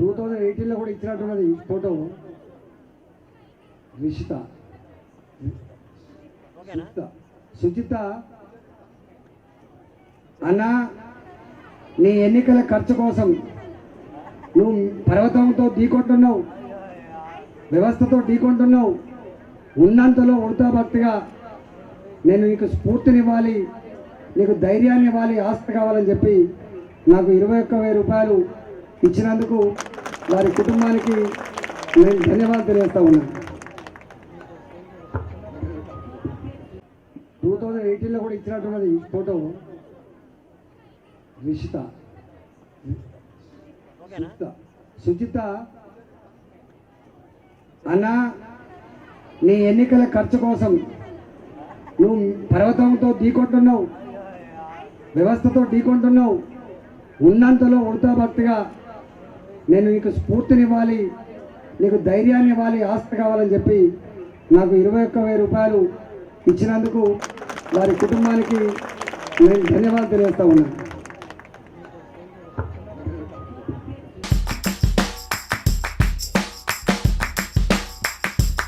Two thousand ఎయిటీన్లో కూడా ఇచ్చినట్టున్నది ఫోటో. రిషిత సుచిత సుచిత అన్న నీ ఎన్నికల ఖర్చు కోసం నువ్వు పర్వతంతో ఢీకొంటున్నావు. వ్యవస్థతో ఢీకొంటున్నావు. ఉన్నంతలో ఉడతా భక్తిగా నేను నీకు స్ఫూర్తినివ్వాలి నీకు ధైర్యాన్ని ఇవ్వాలి ఆస్తి కావాలని చెప్పి నాకు ఇరవై ఒక్క వెయ్యి రూపాయలు ఇచ్చినందుకు వారి కుటుంబానికి నేను ధన్యవాదాలు తెలియజేస్తా ఉన్నాను. టూ థౌజండ్ ఎయిటీన్లో కూడా ఇచ్చినట్టున్నది ఫోటో రిషిత సుచిత. అన్నా అన్న నీ ఎన్నికల ఖర్చు కోసం నువ్వు పర్వతంతో ఢీకొంటున్నావు వ్యవస్థతో ఢీకొంటున్నావు ఉన్నంతలో ఉడతా భక్తిగా నేను నీకు స్ఫూర్తినివ్వాలి నీకు ధైర్యాన్ని ఇవ్వాలి ఆస్తి కావాలని చెప్పి నాకు ఇరవై ఒక్క వెయ్యి రూపాయలు ఇచ్చినందుకు వారి కుటుంబానికి నేను ధన్యవాదాలు తెలియజేస్తా ఉన్నాను.